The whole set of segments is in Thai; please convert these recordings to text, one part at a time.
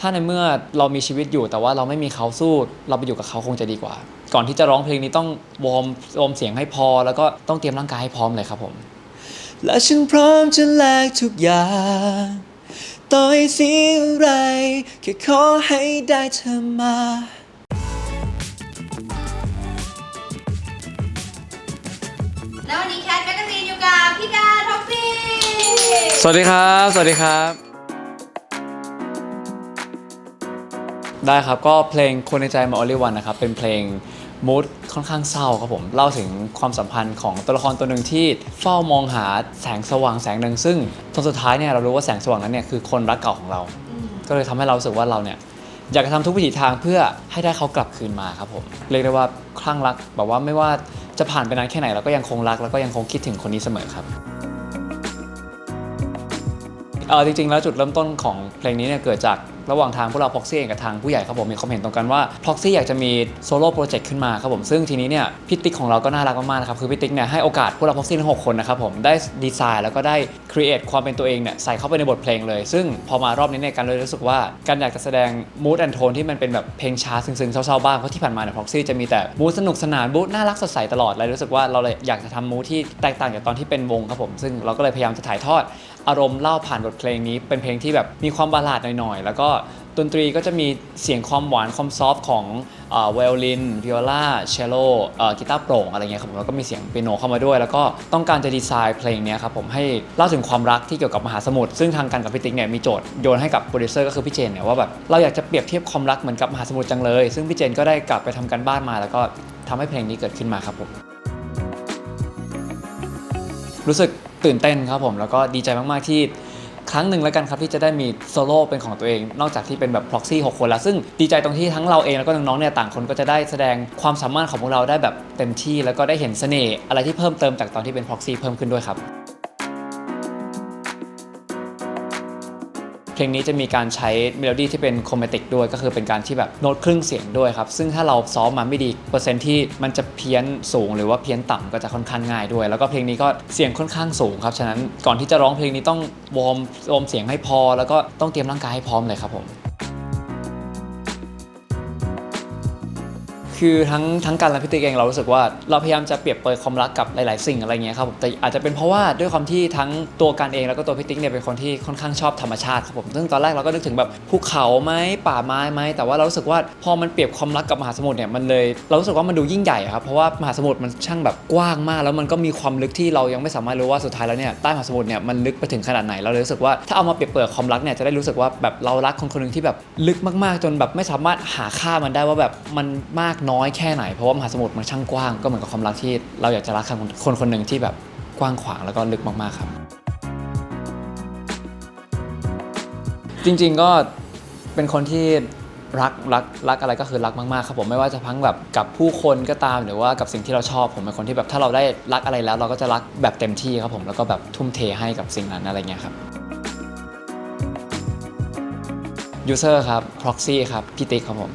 ถ้าในเมื่อเรามีชีวิตอยู่แต่ว่าเราไม่มีเขาสู้ เราไปอยู่กับเขาคงจะดีกว่า ก่อนที่จะร้องเพลงนี้ต้องวอร์มวอร์มเสียงให้พอ แล้วก็ต้องเตรียมร่างกายให้พร้อมเลยครับผม และฉันพร้อมจะแลกทุกอย่างต่อให้เสียอะไรแค่ขอให้ได้เธอมาแล้ววันนี้แคทแมกกาซีนอยู่กับพี่การท็อปปี้สวัสดีครับ สวัสดีครับ ได้ครับก็เพลงคนในใจมา only one นะครับเป็นเพลงมูดค่อนข้างเศร้าครับผมเล่าถึงความสัมพันธ์ของตัวละครตัวหนึ่งที่เฝ้ามองหาแสงสว่างแสงหนึ่งซึ่งตอนสุดท้ายเนี่ยเรารู้ว่าแสงสว่างนั้นเนี่ยคือคนรักเก่าของเรา ก็เลยทำให้เราสึกว่าเราเนี่ยอยากจะทำทุกวิถีทางเพื่อให้ได้เขากลับคืนมาครับผมเรียกได้ว่าคลั่งรักแบบว่าไม่ว่าจะผ่านไปนานแค่ไหนเราก็ยังคงรักแล้วก็ยังคงคิดถึงคนนี้เสมอครับเออจริงๆแล้วจุดเริ่มต้นของเพลงนี้เนี่ยเกิดจาก ระหว่างทางพวกเราพ็อกซี่เองกับทางผู้ใหญ่ครับผมมีความเห็นตรงกันว่าพ็อกซี่อยากจะมีโซโล่โปรเจกต์ขึ้นมาครับผมซึ่งทีนี้เนี่ยพี่ติ๊กของเราก็น่ารักมากๆนะครับคือพี่ติ๊กเนี่ยให้โอกาสพวกเราพ็อกซี่ทั้งหกคนนะครับผมได้ดีไซน์แล้วก็ได้ครีเอทความเป็นตัวเองเนี่ยใส่เข้าไปในบทเพลงเลย ซึ่งพอมารอบนี้เนี่ยกันเลยรู้สึกว่าการอยากจะแสดงมูดแอนโทนที่มันเป็นแบบเพลงช้าซึ้งๆเศร้าๆบ้างเพราะที่ผ่านมาเนี่ยพ็อกซี่จะมีแต่มูดสนุกสนานมูดน่ารักสดใสตลอดเลยรู้สึกว่าเราเลยอยากจะทำมูดที่แตกต่างจากตอนที่เป็นวงครับผมซึ่งเราก็เลยพยายามจะถ่ายทอด อารมณ์เล่าผ่านบทเพลงนี้เป็นเพลงที่แบบมีความบาลาดหน่อยๆ แล้วก็ ดนตรีก็จะมีเสียงความหวานความซอฟต์ของไวโอลินวิโอลาเชลโลกีตาร์โปร่งอะไรเงี้ยครับผมแล้วก็มีเสียงเปียโนเข้ามาด้วย แล้วก็ต้องการจะดีไซน์เพลงนี้ครับผมให้เล่าถึงความรักที่เกี่ยวกับมหาสมุทรซึ่งทางการกับพี่ติ๊กเนี่ยมีโจทย์โยนให้กับโปรดิวเซอร์ก็คือพี่เจนเนี่ยว่าแบบเราอยากจะเปรียบเทียบความรักเหมือนกับมหาสมุทรจังเลย ซึ่งพี่เจนก็ได้กลับไปทำการบ้านมา แล้วก็ทำให้เพลงนี้เกิดขึ้นมาครับผมรู้สึกตื่นเต้นครับผมแล้วก็ดีใจมากๆที่ ครั้งหนึ่งแล้วกันครับที่จะได้มีโซโล่เป็นของตัวเอง นอกจากที่เป็นแบบ proxy 6 คนแล้ว ซึ่งดีใจตรงที่ทั้งเราเองแล้วก็น้องๆเนี่ยต่างคนก็จะได้แสดงความสามารถของพวกเราได้แบบเต็มที่ แล้วก็ได้เห็นเสน่ห์อะไรที่เพิ่มเติมจากตอนที่เป็น proxy เพิ่มขึ้นด้วยครับ เพลงนี้จะมีการใช้เมโลดี้ที่เป็นโครเมติกด้วยก็คือเป็นการที่แบบโน้ตครึ่งเสียงด้วยครับ ซึ่งถ้าเราซ้อมมาไม่ดีเปอร์เซ็นต์ที่มันจะเพี้ยนสูงหรือว่าเพี้ยนต่ำก็จะค่อนข้างง่ายด้วย แล้วก็เพลงนี้ก็เสียงค่อนข้างสูงครับ ฉะนั้นก่อนที่จะร้องเพลงนี้ต้องวอร์มวอร์มเสียงให้พอ แล้วก็ต้องเตรียมร่างกายให้พร้อมเลยครับผม คือทั้งทั้งการและพิติกเองเรารู้สึกว่าเราพยายามจะเปรียบเปรยความรักกับหลาย ๆ สิ่งอะไรเงี้ยครับผมแต่อาจจะเป็นเพราะว่าด้วยความที่ทั้งตัวการเองแล้วก็ตัวพิติกเนี่ยเป็นคนที่ค่อนข้างชอบธรรมชาติครับผมซึ่งตอนแรกเราก็นึกถึงแบบภูเขาไหมป่าไม้ไหมแต่ว่าเรารู้สึกว่าพอมันเปรียบความรักกับมหาสมุทรเนี่ยมันเลยเรารู้สึกว่ามันดูยิ่งใหญ่ครับเพราะว่ามหาสมุทรมันช่างแบบกว้างมาก แล้วมันก็มีความลึกที่เรายังไม่สามารถรู้ว่าสุดท้ายแล้วเนี่ยใต้มหาสมุทรเนี่ยมันลึกไปถึงขนาดไหนเราเลยรู้สึกว่าถ้าเอามาเปรียบเปรยความรักเนี่ยจะได้รู้สึกว่าแบบเรารักคนคนหนึ่งที่แบบลึกมาก ๆ จนแบบไม่สามารถหาค่ามันได้ว่าแบบมันมากน้อยแค่ไหน เพราะว่ามหาสมุทรมันช่างกว้างก็เหมือนกับความรักที่เราอยากจะรักคนคนคนหนึ่งที่แบบกว้างขวางแล้วก็ลึกมากๆครับ จริงๆก็เป็นคนที่รักรักรักอะไรก็คือรักมากๆครับผมไม่ว่าจะพังแบบกับผู้คนก็ตามหรือว่ากับสิ่งที่เราชอบผมเป็นคนที่แบบถ้าเราได้รักอะไรแล้ว เราก็จะรักแบบเต็มที่ครับผมแล้วก็แบบทุ่มเทให้กับสิ่งนั้นอะไรเงี้ยครับ user ครับ proxy ครับพี่ติ๊กครับผม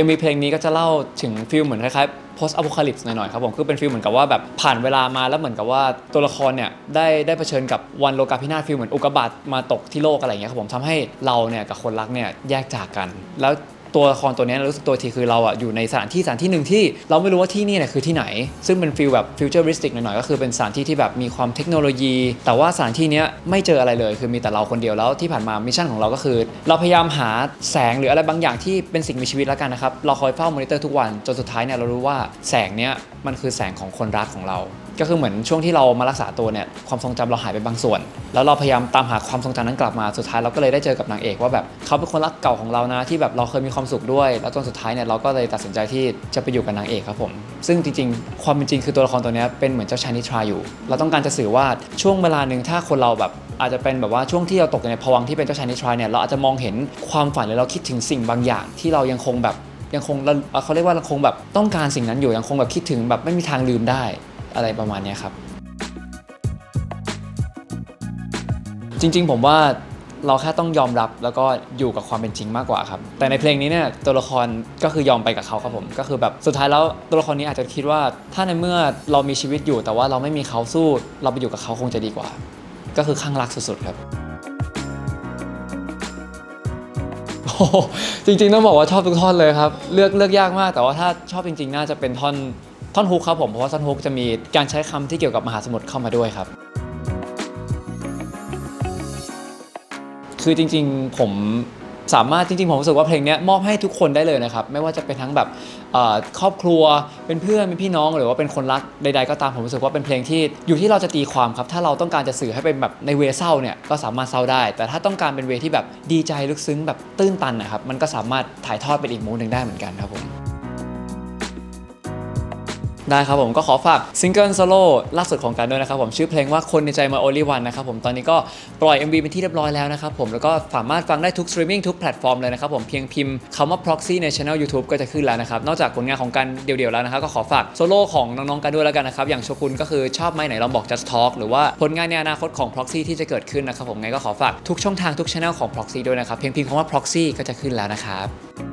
MV เพลงนี้ก็จะเล่าถึงฟิลเหมือนคล้ายๆ post apocalypse หน่อยๆครับผมคือเป็นฟิลเหมือนกับว่าแบบผ่านเวลามาแล้วเหมือนกับว่าตัวละครเนี่ยได้ได้เผชิญกับวันโลกาพินาศฟิลเหมือนอุกกาบาตมาตกที่โลกอะไรอย่างเงี้ยครับผมทำให้เราเนี่ยกับคนรักเนี่ยแยกจากกัน แล้ว ตัวละครตัวนี้รู้สึกตัวทีคือเราอะอยู่ในสถานที่สถานที่หนึ่งที่เราไม่รู้ว่าที่นี่เนี่ยคือที่ไหน ซึ่งเป็นฟิลแบบฟิวเจอริสติกหน่อยๆก็คือเป็นสถานที่ที่แบบมีความเทคโนโลยี แต่ว่าสถานที่เนี้ยไม่เจออะไรเลย คือมีแต่เราคนเดียวแล้วที่ผ่านมามิชชั่นของเราก็คือ เราพยายามหาแสงหรืออะไรบางอย่างที่เป็นสิ่งมีชีวิตแล้วกันนะครับเราคอยเฝ้ามอนิเตอร์ทุกวันจนสุดท้ายเนี่ยเรารู้ว่าแสงเนี้ยมันคือแสงของคนรักของเรา ก็คือเหมือนช่วงที่เรามารักษาตัวเนี่ยความทรงจำเราหายไปบางส่วน แล้วเราพยายามตามหาความทรงจำนั้นกลับมาสุดท้ายเราก็เลยได้เจอกับนางเอกว่าแบบเขาเป็นคนรักเก่าของเรานะที่แบบเราเคยมีความสุขด้วย แล้วจนสุดท้ายเนี่ยเราก็เลยตัดสินใจที่จะไปอยู่กับนางเอกครับผม ซึ่งจริงๆ ความเป็นจริงคือตัวละครตัวนี้เป็นเหมือนเจ้าชายนิทราอยู่ เราต้องการจะสื่อว่าช่วงเวลาหนึ่งถ้าคนเราแบบอาจจะเป็นแบบว่าช่วงที่เราตกอยู่ในภวังที่เป็นเจ้าชายนิทราเนี่ยเราอาจจะมองเห็นความฝันหรือเราคิดถึงสิ่งบางอย่าง ที่เรายังคงแบบยังคงเราเขาเรียกว่าเราคงแบบต้องการสิ่งนั้นอยู่ยังคงแบบคิดถึงแบบไม่มีทางลืมได้ อะไรประมาณนี้ครับ จริง ๆ ผมว่าเราแค่ต้องยอมรับแล้วก็อยู่กับความเป็นจริงมากกว่าครับ แต่ในเพลงนี้เนี่ยตัวละครก็คือยอมไปกับเขาครับผม ก็คือแบบสุดท้ายแล้วตัวละครนี้อาจจะคิดว่า ถ้าในเมื่อเรามีชีวิตอยู่ แต่ว่าเราไม่มีเขาสู้ เราไปอยู่กับเขาคงจะดีกว่า ก็คือข้างรักสุดๆครับจริงๆต้องบอกว่าชอบทุกท่อนเลยครับ เลือกเลือกยากมาก แต่ว่าถ้าชอบจริง ๆ น่าจะเป็นท่อน ท่อนฮุกครับผมเพราะว่าท่อนฮุกจะมีการใช้คำที่เกี่ยวกับมหาสมุทรเข้ามาด้วยครับ คือจริงๆผมสามารถจริงๆผมรู้สึกว่าเพลงนี้มอบให้ทุกคนได้เลยนะครับ ไม่ว่าจะเป็นทั้งแบบครอบครัวเป็นเพื่อนเป็นพี่น้องหรือว่าเป็นคนรักใด ๆ ก็ตามผมรู้สึกว่าเป็นเพลงที่อยู่ที่เราจะตีความครับ ถ้าเราต้องการจะสื่อให้เป็นแบบในเวเศร้าเนี่ยก็สามารถเศร้าได้ แต่ถ้าต้องการเป็นเวที่แบบดีใจลึกซึ้งแบบตื้นตันนะครับมันก็สามารถถ่ายทอดเป็นอีกมูดหนึ่งได้เหมือนกันครับผม ได้ครับผมก็ขอฝากซิงเกิลโซโล่ล่าสุดของกันด้วยนะครับผมชื่อเพลงว่าคนในใจมา only one นะครับผมตอนนี้ก็ปล่อย MV เป็นที่เรียบร้อยแล้วนะครับผมแล้วก็สามารถฟังได้ทุกสตรีมมิ่งทุกแพลตฟอร์มเลยนะครับผมเพียงพิมพ์คำว่า proxy ใน channel YouTube ก็จะขึ้นแล้วนะครับนอกจากผลงานของกันเดี่ยวๆแล้วนะครับก็ขอฝากโซโล่ของน้องๆกันด้วยแล้วกันนะครับอย่างโชกุนก็คือชอบไหมไหนลองบอก just talk หรือว่าผลงานในอนาคตของ proxy ที่จะเกิดขึ้นนะครับผมไงก็ขอฝากทุกช่องทางทุก channel ของ proxy ด้วยนะครับเพียงพิมพ์คำว่า proxy ก็จะขึ้นแล้วนะครับ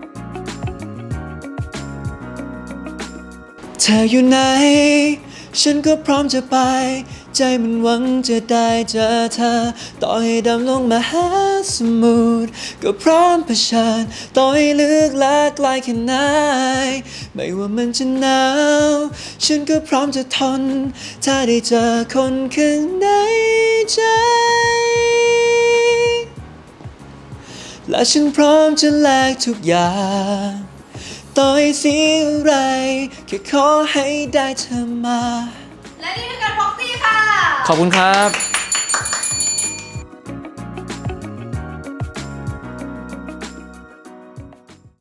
เธออยู่ไหน ฉันก็พร้อมจะไป ใจมันหวังจะได้เจอเธอ ต่อให้ดำลงมาหาสมุทรก็พร้อมเผชิญต่อให้ลึกและไกลแค่ไหน ไม่ว่ามันจะหนาว ฉันก็พร้อมจะทน ถ้าได้เจอคนข้างในใจและฉันพร้อมจะแลกทุกอย่าง ต่อให้เสียอะไรแค่ขอให้ได้เธอมา และนี่คือการพ็อกซี่ค่ะ ขอบคุณครับ